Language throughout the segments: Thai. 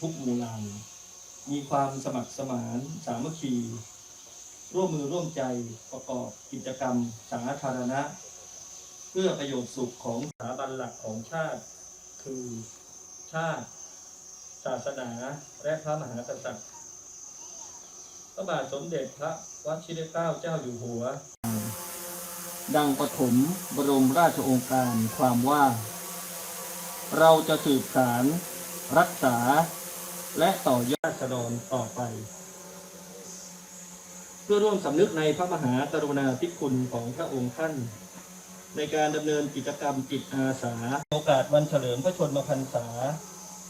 ทุกหมู่เหล่ามีความสมัครสมานสามัคคี ร่วมมือร่วมใจประกอบกิจกรรมสาธารณะ เพื่อประโยชน์สุขของสถาบันหลักของชาติ คือชาติ ศาสนาและพระมหากษัตริย์พระบาทสมเด็จพระวชิรเกล้าเจ้าอยู่หัว ดังปฐมบรมราชโองการความว่า เราจะสืบสารรักษา และต่อยอดสดรต่อไป เพื่อร่วมสำนึกในพระมหากรุณาธิคุณของพระองค์ท่าน ในการดำเนินกิจกรรมจิตอาสา โอกาสวันเฉลิมพระชนมพรรษา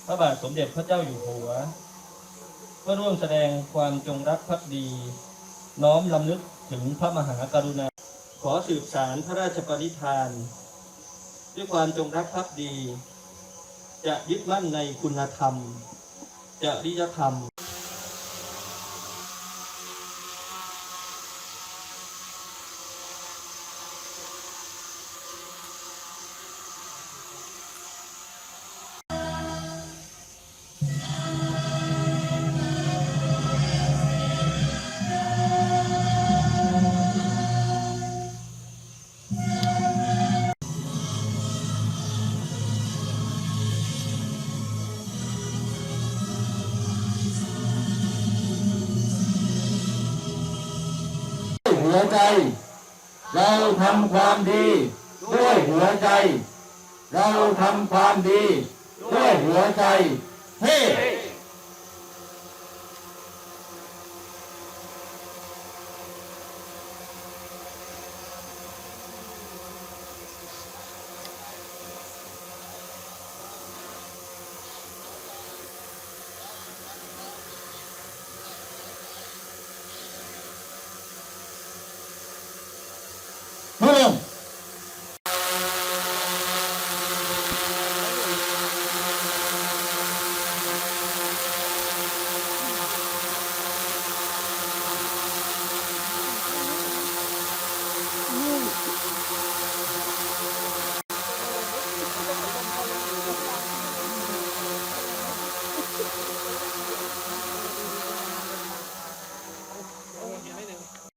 พระบาทสมเด็จพระเจ้าอยู่หัว เพื่อร่วมแสดงความจงรักภักดี น้อมลำลึกถึงพระมหากรุณา ขอสืบสารพระราชปณิธาน ด้วยความจงรักภักดี จะยึดมั่นในคุณธรรม จริยธรรม หัวใจ เราทำความดี ด้วยหัวใจ เราทำความดี ด้วยหัวใจเฮ้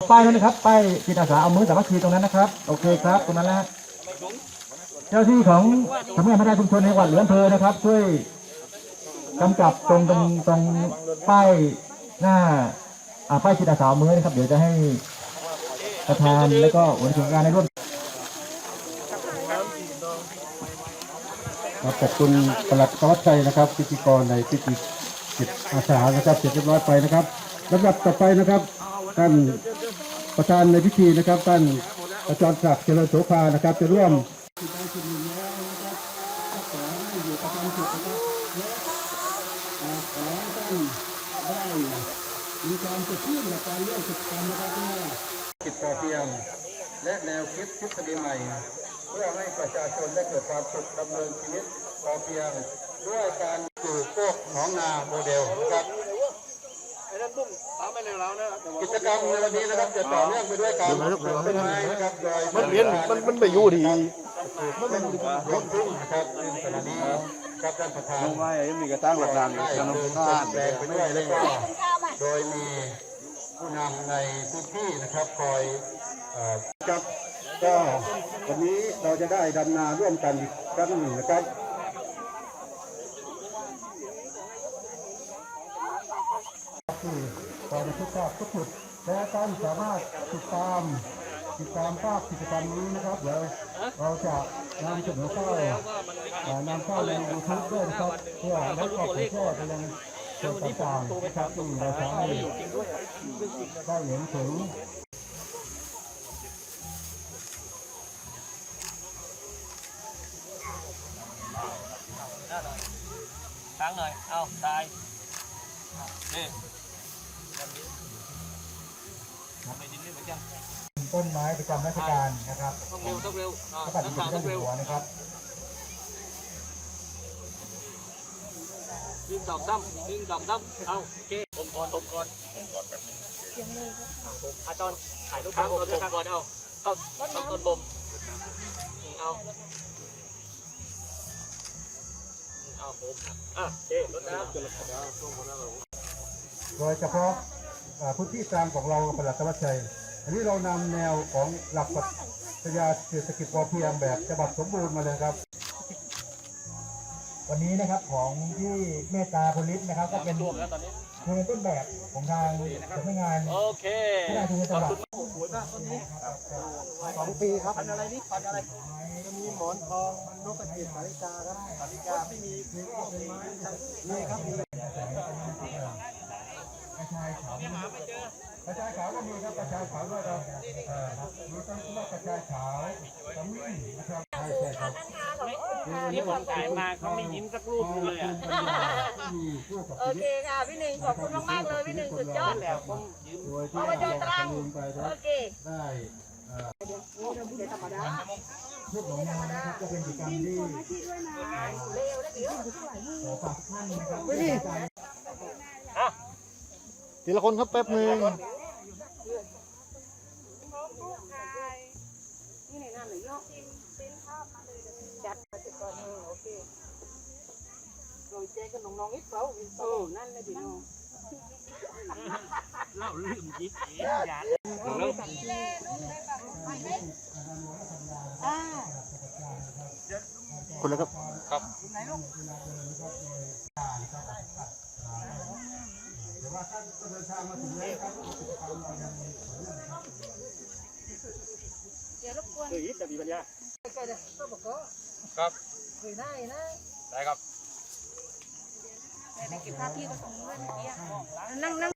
ป้ายนั้นนะครับป้ายจิตอาสาเอามือสามัคคีตรงนั้นนะครับ โอเคครับตรงนั้นแหละเจ้าที่ของสำนักงานพัฒนาชุมชนในจังหวัดหรืออำเภอนะครับ ช่วยกำกับตรงตรงตรงป้ายหน้าอ่าป้ายจิตอาสาเอามือนะครับ เดี๋ยวจะให้ประธานแล้วก็หัวหน้าส่วนงานในร่วมครับขอบคุณปลัดสวัสดิ์ชัยนะครับ พิธีกรในพิธีจิตอาสานะครับเสร็จเรียบร้อยไปนะครับลำดับต่อไปนะครับท่าน ประธานในพิธีนะครับท่านอาจารย์ศักดิ์เจริญโสภานะครับ จะร่วมมีการจะขึ้นในการเรื่องกิจกรรมนะครับว่าจิตพอเพียงและแนวคิดทฤษฎีใหม่ เพื่อให้ประชาชนได้เกิดความสุขดำเนินชีวิตพอเพียงด้วยการปลูกพวกหนองนาโมเดลนะครับ กิจกรรมในวันนี้นะครับจะต่อเนื่องไปด้วยการปลูกต้นไม้นะครับโดยมันเปลี่ยนมันมันไปอยู่ที่มันเป็นรถทุ่งนะครับซึ่งขณะนี้ครับท่านประธานลงมายังมีกระตั้งหลักการได้กันดำเนินน้ำกาท่ารนแปลงไปด้วยแล้วก็โดยมีผู้นำในพื้นที่นะครับคอยเอ่อครับก็วันนี้เราจะได้ดำนาร่วมกันอีกครั้งหนึ่งนะครับที่ คอยจะทุกภาคทุกจุดและท่านสามารถติดตามติดตามภาพกิจกรรมนี้นะครับเดี๋ยวเราจะนำเสนอเข้านำเข้าในยูทูบด้วยนะครับเพื่อแล้วก็เผยแพร่ไปยังส่วนต่างๆนะครับที่เราสามารถได้เห็นถึงหน่อย เอาตาย นี่ไปดินนี่เหมือนกัน ต้นไม้ประจำราชการนะครับต้องเร็วต้องเร็วอ่าพระบาทสนัมกเด็จข่าวพระต้เจ้าองอยู่เร็วหัวนะครับยิงดอกซ้ำยิงดอกซ้ำเอาโอเคผมก่อนผมก่อนผมก่อนแบบนี้อาจารย์ถ่ายรูปครับผมก่อนเอาเอาเอาต้นบมเอาเอาโดยเฉพาะอ่าพื้นที่กลางของเราประหลัดธวัชชัย อันนี้เรานำแนวของหลักปรัชญาเศรษฐกิจพอเพียงแบบฉบับสมบูรณ์มาเลยครับ วันนี้นะครับของที่เมตตาพลิตนะครับ ก็เป็นคือต้นแบบของทางสำนักงานโอเคที่ได้ทุนจังหวัดสองปีครับพันอะไรนี่พันอะไรมีหมอนทองนกกระเจียบสาลิกาครับสาลิกาไม่มีมีมีครับมีกระชายขาว กระชายขาวก็มีครับกระชายขาวด้วยครับเอ่อมีต้นกระชายขาวขมิ้นนะครับใช่ใช่ครับที่ผมถ่ายมาเขาไม่ยิ้มสักรูปเลยอะโอเคค่ะพี่หนึ่งขอบคุณมากๆเลยพี่หนึ่งสุดยอดแล้วผมยิ้มโดยที่อบจตรังไปได้โอเคได้เอ่อลูกหลงนานะครับก็เป็นกิจกรรมที่เร็วและเดี๋ยวขอฝากท่านนะครับ ทีละคนครับแป๊บหนึ่งนเออโอเคโดยเจ๊กับน้องๆอีกเปล่าเออนั่นเลยพี่น้องเล่าลืมยิ้มเองอย่าอ่าคนละครับแต่ว่าท่านก็ เดินทางมาถึงแล้วครับกิจกรรมเรายังมีสวนอยู่นะครับเดี๋ยวรบกวนคือยิ้มจะมีปัญญาใกล้ๆเดี๋ยวต้องบอกก็ครับคุยได้นะได้ครับเดี๋ยวเก็บภาพที่เขาส่งมาเมื่อกี้อะนั่งนั่ง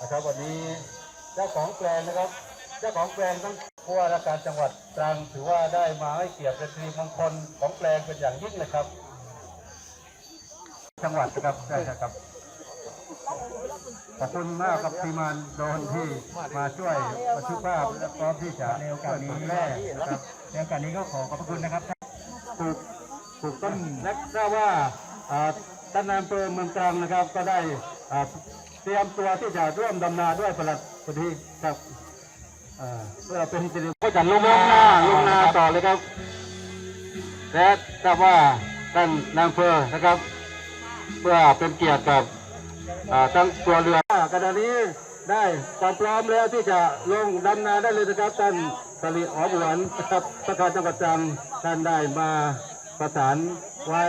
นะครับวันนี้เจ้าของแปลงนะครับ เจ้าของแปลงทั้งผู้ว่าราชการจังหวัดตรังถือว่าได้มาให้เกียรติเป็นสิริมงคลของแปลงเป็นอย่างยิ่งนะครับ จังหวัดนะครับใช่ครับขอบคุณมากครับทีมงานโดนที่มาช่วยประชุมภาพและพร้อมที่จะในโอกาสนี้แรกนะครับในโอกาสนี้ก็ขอขอบพระคุณนะครับปลูกปลูกต้นและทราบว่าอ่าท่านนายอำเภอเมืองตรังนะครับ ก็ได้อ่าเตรียมตัวที่จะร่วมดำนาด้วยประหลัดพอดีครับอ่าเพื่อเป็นสิริก็จะลงนาลงนาต่อเลยครับและทราบว่าท่านนายอำเภอนะครับ เพื่อเป็นเกียรติกับทั้งตัวเรือขณะนี้ได้ความพร้อมแล้วที่จะลงดำนาได้เลยนะครับท่านสลิอ๋อบหวนนะครับประธานจังหวัดตรังท่านได้มาประสานไว้